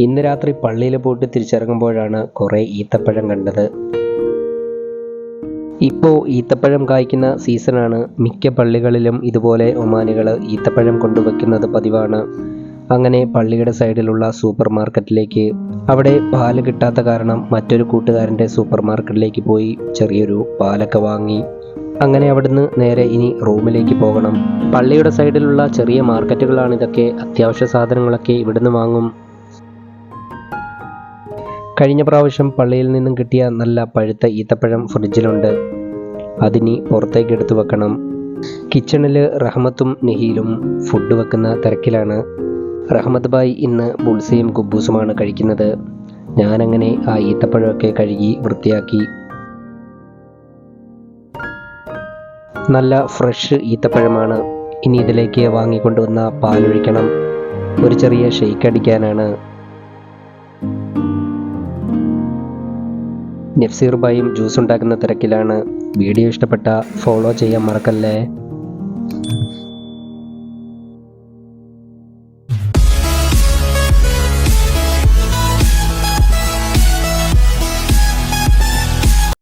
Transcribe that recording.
ഇന്ന് രാത്രി പള്ളിയിൽ പോയിട്ട് തിരിച്ചിറങ്ങുമ്പോഴാണ് കുറേ ഈത്തപ്പഴം കണ്ടത്. ഇപ്പോൾ ഈത്തപ്പഴം കായ്ക്കുന്ന സീസണാണ്. മിക്ക പള്ളികളിലും ഇതുപോലെ ഒമാനികൾ ഈത്തപ്പഴം കൊണ്ടുവയ്ക്കുന്നത് പതിവാണ്. അങ്ങനെ പള്ളിയുടെ സൈഡിലുള്ള സൂപ്പർ മാർക്കറ്റിലേക്ക് അവിടെ പാൽ കിട്ടാത്ത കാരണം മറ്റൊരു കൂട്ടുകാരന്റെ സൂപ്പർ മാർക്കറ്റിലേക്ക് പോയി ചെറിയൊരു പാലൊക്കെ വാങ്ങി. അങ്ങനെ അവിടുന്ന് നേരെ ഇനി റൂമിലേക്ക് പോകണം. പള്ളിയുടെ സൈഡിലുള്ള ചെറിയ മാർക്കറ്റുകളാണ് ഇതൊക്കെ. അത്യാവശ്യ സാധനങ്ങളൊക്കെ ഇവിടുന്ന് വാങ്ങും. കഴിഞ്ഞ പ്രാവശ്യം പള്ളിയിൽ നിന്നും കിട്ടിയ നല്ല പഴുത്ത ഈത്തപ്പഴം ഫ്രിഡ്ജിലുണ്ട്. അതിനി പുറത്തേക്ക് എടുത്തു വെക്കണം. കിച്ചണിൽ റഹ്മത്തും നെഹീലും ഫുഡ് വെക്കുന്ന തിരക്കിലാണ്. റഹ്മത്ത് ബായ് ഇന്ന് ബുൾസയും കുബൂസുമാണ് കഴിക്കുന്നത്. ഞാനങ്ങനെ ആ ഈത്തപ്പഴമൊക്കെ കഴുകി വൃത്തിയാക്കി. നല്ല ഫ്രഷ് ഈത്തപ്പഴമാണ് ഇനി ഇതിലേക്ക് വാങ്ങിക്കൊണ്ടുവന്ന പാലൊഴിക്കണം. ഒരു ചെറിയ ഷെയ്ക്ക് അടിക്കാനാണ്. നഫ്സീർ ബായും ജ്യൂസ് ഉണ്ടാക്കുന്ന തിരക്കിലാണ്. വീഡിയോ ഇഷ്ടപ്പെട്ട ഫോളോ ചെയ്യാൻ മറക്കല്ലേ?